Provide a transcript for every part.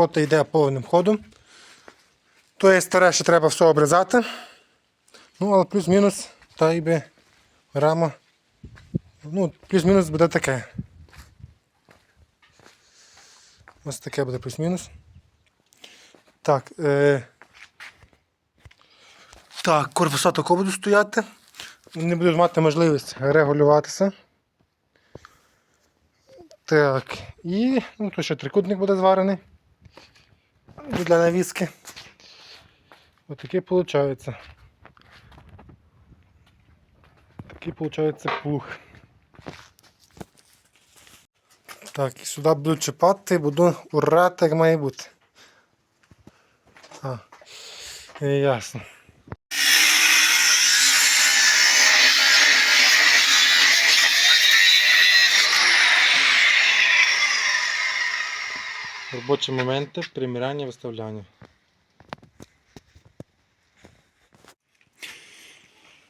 робота йде повним ходом. То є старе, що треба все обрізати. Ну, але плюс-мінус, та й би рама. Ну, плюс-мінус буде таке. Ось таке буде плюс-мінус. Так. Е... Так, корпуса тако будуть стояти. Вони будуть мати можливість регулюватися. Так, і ну, тут ще трикутник буде зварений для навіски. Отаке виходить. Такий виходить плуг. Так, і сюди буду чіпати, буду урати, як має бути. А, ясно. Робочі моменти, приміряння, виставляння.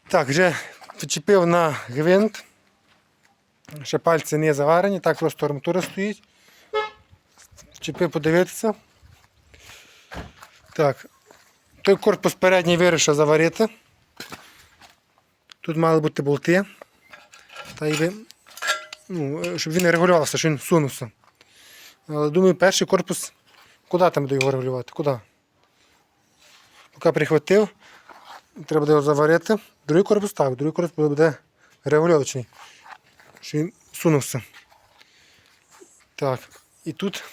Так, вже почепив на гвинт. Ще пальці не заварені, так просто арматура стоїть. Вчепив подивитися. Так. Той корпус передній вирішив заварити. Тут мали бути болти. Та й ви, ну, щоб він не регулювався, щоб він сунувся. Але думаю, перший корпус, куди там буду його регулювати? Куди? Поки прихватив, треба буде його заварити. Другий корпус так, другий корпус буде регульовочний. Щоб він сунувся. Так, і тут,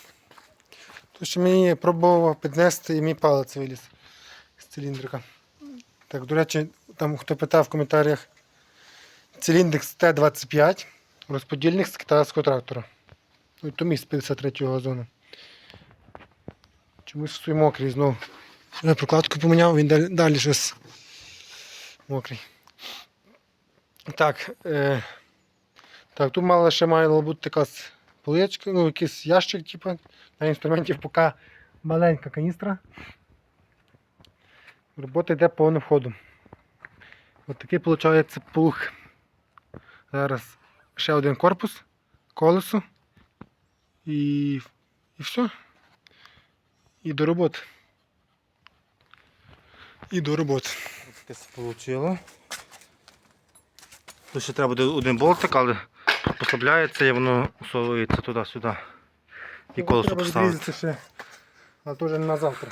тут ще мені пробував піднести і мій палець виліз з циліндрика. Так, до речі, там хто питав в коментарях, циліндрик Т-25, розподільник з китайського трактора. Ну, то місць 53-го газону. Чомусь свій мокрий знову. Я прокладку поміняв, він далі, щось мокрий. Так, е, так, тут мала ще мала бути така поличка, ну якийсь ящик, типу, на інструментів поки маленька каністра. Робота йде повним ходом. Ось такий виходить плуг. Зараз ще один корпус, колесо. І, і все. І до роботи. І до роботи. Таке вийшло. Тут ще треба буде один болтик, але послабляється і воно усовується туди-сюди. І колесо поставити. ще, але теж не на завтра.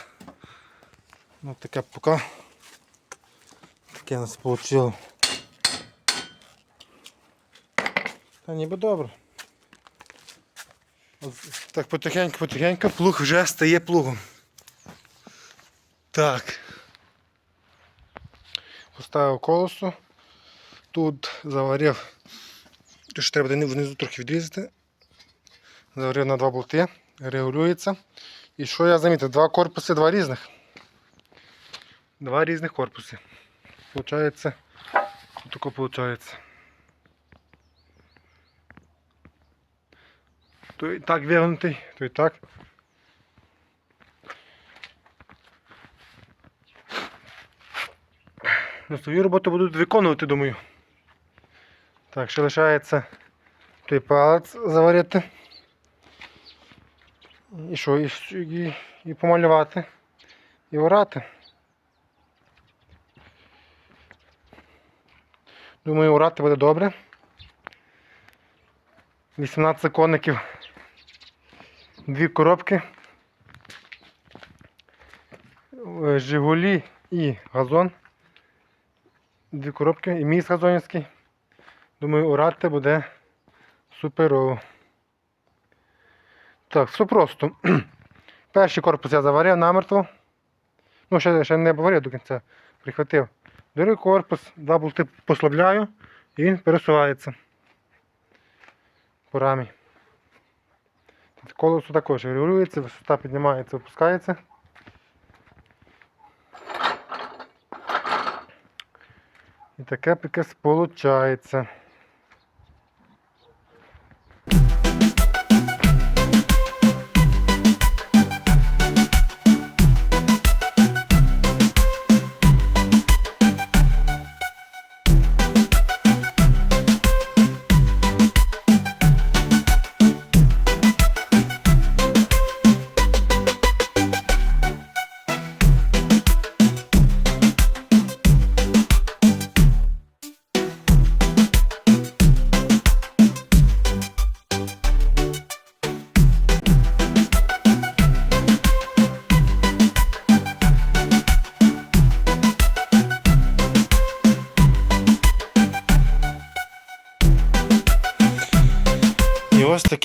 Ну таке поки. Таке у нас вийшло. Та ніби добре. Так потихеньку-потихеньку плуг вже стає плугом. Так. Поставив колесо. Тут заварив. Тут ще треба внизу трохи відрізати. Заварив на два болти, регулюється. І що я замітив? Два корпуси, два різних. Два різних корпуси. Получається. Тако виходить. Той так вигнутий, той так. Ну, свою роботу будуть виконувати, думаю. Так, ще лишається той палець заварити. І що, і, і, і помалювати, і орати. Думаю, орати буде добре. 18 коників, дві коробки, е, Жигулі і газон. Дві коробки і міст газонівський. Думаю, орати буде суперово. Так, все просто. Перший корпус я заварив намертво. Ну, ще, ще не поварив до кінця, прихватив. Другий корпус, два болти послабляю і він пересувається по рамі. Колесо також регулюється, висота піднімається, опускається. І таке пікес виходить.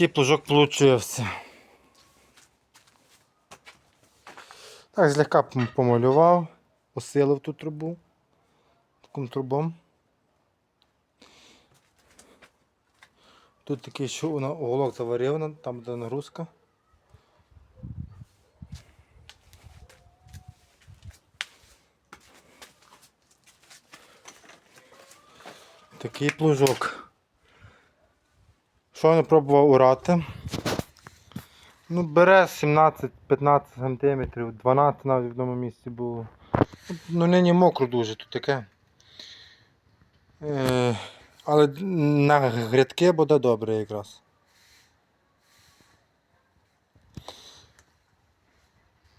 Такий плужок получився. Так, злегка пом- помалював, посилив ту трубу. Таким трубом. Тут такий що уголок заварив, там буде нагрузка. Такий плужок. Що я пробував урати? Ну, бере 17-15 см, 12 навіть в одному місці було. Ну, нині мокро дуже тут таке. Е, але на грядки буде добре якраз.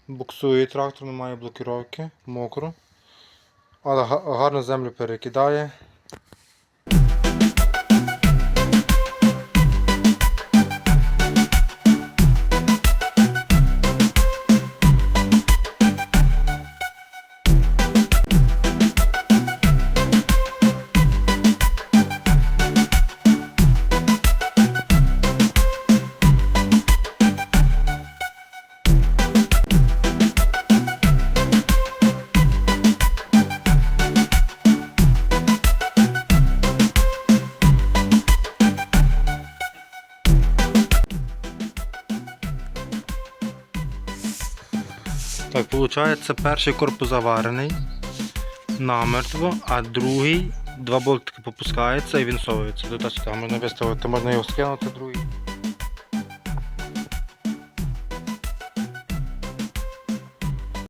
Буксує трактор, немає блокіровки, мокро. Але га- гарно землю перекидає. Виходить, перший корпус заварений намертво, а другий два болтики попускаються і він совується. Туди сюди можна виставити, можна його скинути другий.